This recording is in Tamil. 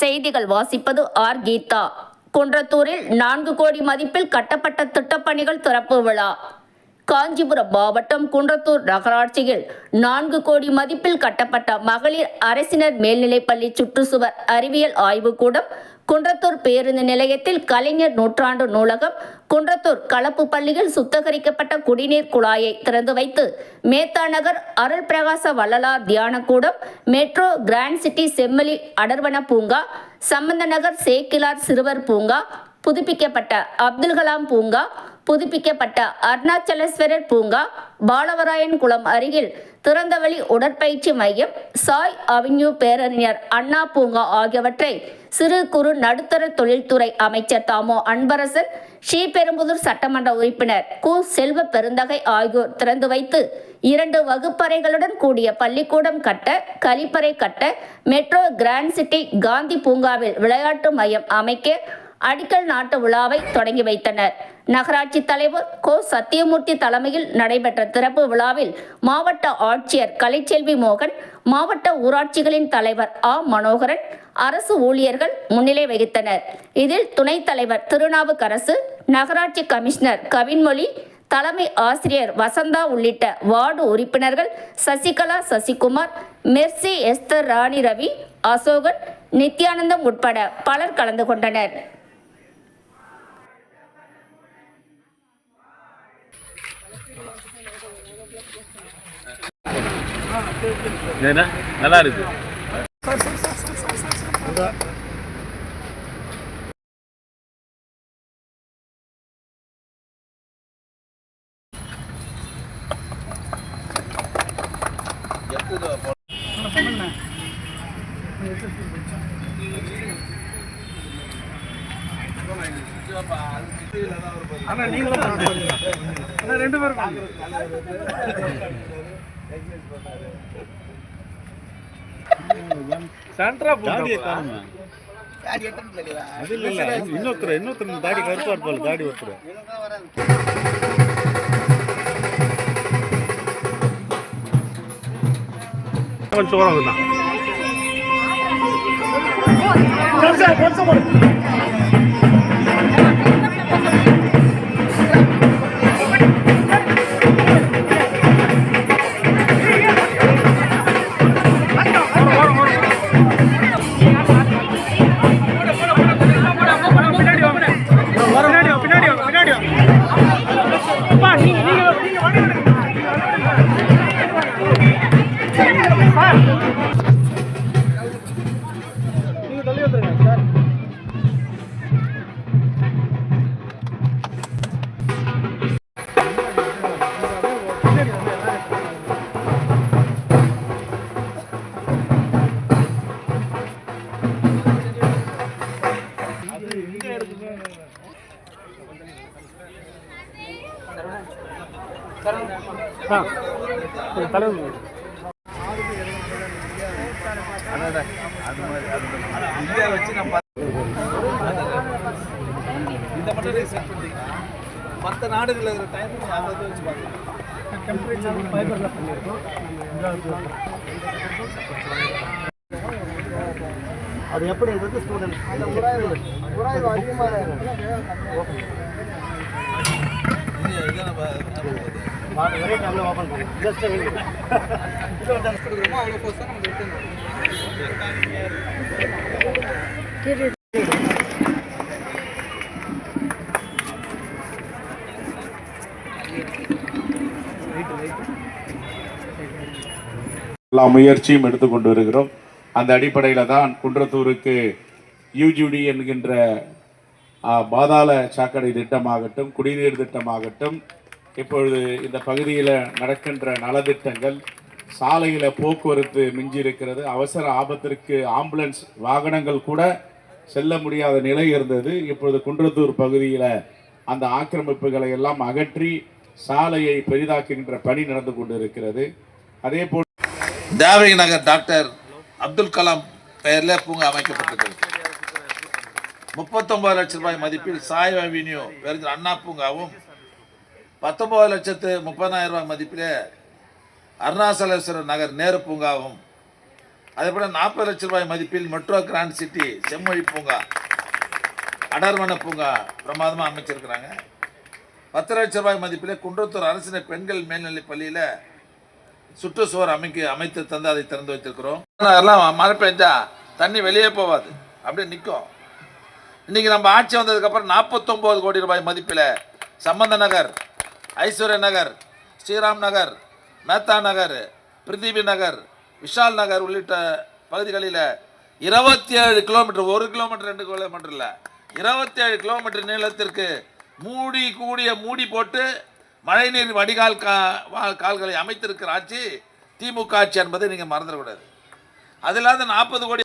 செய்திகள் வாசிப்பது ஆர். கீதா. குன்றத்தூரில் நான்கு கோடி மதிப்பில் கட்டப்பட்ட திட்டப்பணிகள் திறப்பு விழா. காஞ்சிபுரம் மாவட்டம் குன்றத்தூர் நகராட்சியில் நான்கு கோடி மதிப்பில் கட்டப்பட்ட மகளிர் அரசினர் மேல்நிலைப்பள்ளி சுற்றுச்சுவர் அறிவியல் ஆய்வுக்கூடம் குன்றத்தூர் பேருந்து நிலையத்தில் கலைஞர் நூற்றாண்டு நூலகம் குன்றத்தூர் கலப்பு பள்ளியில் சுத்தகரிக்கப்பட்ட குடிநீர் குழாயை திறந்து வைத்து மேத்தா நகர் அருள் பிரகாச வள்ளலார் தியானக்கூடம் மெட்ரோ கிராண்ட் சிட்டி செம்மலி அடர்வன பூங்கா சம்பந்த நகர் சேக்கிலார் சிறுவர் பூங்கா புதுப்பிக்கப்பட்ட அப்துல் கலாம் பூங்கா புதுப்பிக்கப்பட்ட அருணாச்சலேஸ்வரர் பூங்கா பாலவராயன் குளம் அருகில் திறந்தவெளி உடற்பயிற்சி மையம் சாய் அவென்யூ பேரறிஞர் அண்ணா பூங்கா ஆகியவற்றை சிறு குறு நடுத்தர தொழில்துறை அமைச்சர் தாமோ அன்பரசன் ஸ்ரீபெரும்புதூர் சட்டமன்ற உறுப்பினர் கு. செல்வ பெருந்தகை ஆகியோர் திறந்து வைத்து இரண்டு வகுப்பறைகளுடன் கூடிய பள்ளிக்கூடம் கட்ட கழிப்பறை கட்ட மெட்ரோ கிராண்ட் சிட்டி காந்தி பூங்காவில் விளையாட்டு மையம் அமைக்க அடிக்கல் நாட்டு விழாவை தொடங்கி வைத்தனர். நகராட்சி தலைவர் கோ. சத்தியமூர்த்தி தலைமையில் நடைபெற்ற திறப்பு விழாவில் மாவட்ட ஆட்சியர் கலைச்செல்வி மோகன் மாவட்ட ஊராட்சிகளின் தலைவர் ஆ. மனோகரன் அரசு ஊழியர்கள் முன்னிலை வகித்தனர். இதில் துணைத் தலைவர் திருநாவுக்கரசு நகராட்சி கமிஷனர் கவின்மொழி தலைமை ஆசிரியர் வசந்தா உள்ளிட்ட வார்டு உறுப்பினர்கள் சசிகலா சசிகுமார் மெர்சி எஸ்தர் ராணி ரவி அசோகன் நித்யானந்தம் உட்பட பலர் கலந்து கொண்டனர். என்ன? நல்லா இருக்கு. அண்ணா நீங்களும் பாருங்க. அண்ணா ரெண்டு பேரும். சென்ட்ரா போட்டா அது இல்ல இல்ல இன்னொருத்தர் இன்னொருத்தர் தாடி கருப்பா இருப்பாள் தாடி ஒருத்தர். கொஞ்சம் சோறம் கொஞ்சம் தலைவர் இந்த மட்டும் செட் பண்ணிட்டீங்க மற்ற நாடுகளில் இருக்கிற டைம் அதை வச்சு பார்க்கலாம் டெம்பரேச்சர் ஃபைபரில் பண்ணியிருக்கோம் அது எப்படி இருக்குது ஸ்டூடெண்ட் அந்த உராய்வு உராய்வு அதிகமாக ஒரே டைமில் ஓப்பன் ஜஸ்ட் கொடுக்குறோமோ அவ்வளோ ஃபோர்ஸ் தான் நம்ம எல்லா முயற்சியும் எடுத்துக்கொண்டு வருகிறோம். அந்த அடிப்படையில் தான் குன்றத்தூருக்கு யூஜிடி என்கின்ற பாதாள சாக்கடை திட்டமாகட்டும் குடிநீர் திட்டமாகட்டும் இப்பொழுது இந்த பகுதியில் நடக்கின்ற நலத்திட்டங்கள் சாலையில் போக்குவரத்து மிஞ்சி இருக்கிறது அவசர ஆபத்திற்கு ஆம்புலன்ஸ் வாகனங்கள் கூட செல்ல முடியாத நிலை இருந்தது. இப்பொழுது குன்றத்தூர் பகுதியில் அந்த ஆக்கிரமிப்புகளை எல்லாம் அகற்றி சாலையை பெரிதாக்குகின்ற பணி நடந்து கொண்டிருக்கிறது. அதே போல் தேவகி நகர் டாக்டர் அப்துல் கலாம் பெயரில் பூங்கா அமைக்கப்பட்டது. முப்பத்தொன்பது லட்சம் ரூபாய் மதிப்பில் சாய் அவென்யூ அண்ணா பூங்காவும் பத்தொம்பது லட்சத்து முப்பதாயிரம் ரூபாய் மதிப்பிலே அருணாச்சலேஸ்வரர் நகர் நேரு பூங்காவும் அதே போல் நாற்பது லட்ச ரூபாய் மதிப்பில் மெட்ரோ கிராண்ட் சிட்டி செம்மொழி பூங்கா அடர்வன பூங்கா பிரமாதமாக அமைச்சிருக்கிறாங்க. பத்து லட்ச ரூபாய் மதிப்பில் குன்றத்தூர் அரசின பெண்கள் மேல்நிலைப் பள்ளியில் சுற்றுச்சுவர் அமைக்க அமைத்து தந்து அதை திறந்து வைத்திருக்கிறோம். அதெல்லாம் மழை பெஞ்சா தண்ணி வெளியே போகாது அப்படியே நிற்கும் இன்னைக்கு நம்ம ஆட்சி வந்ததுக்கப்புறம் நாற்பத்தொம்போது கோடி ரூபாய் மதிப்பில் சம்பந்த நகர் ஐஸ்வர்ய நகர் ஸ்ரீராம் நகர் மேத்தா நகர் பிரிதிவி நகர் விஷால் நகர் உள்ளிட்ட பகுதிகளில் இருபத்தி ஏழு கிலோமீட்டர் ஒரு கிலோமீட்டர் ரெண்டு கிலோமீட்டர் இல்லை. இருபத்தி ஏழு கிலோமீட்டர் நீளத்திற்கு மூடி கூடிய மூடி போட்டு மழைநீர் வடிகால் கா வா- கால்களை அமைத்திருக்கிற ஆட்சி திமுக ஆட்சி என்பதை நீங்கள் மறந்துடக்கூடாது அது இல்லாத நாற்பது கோடி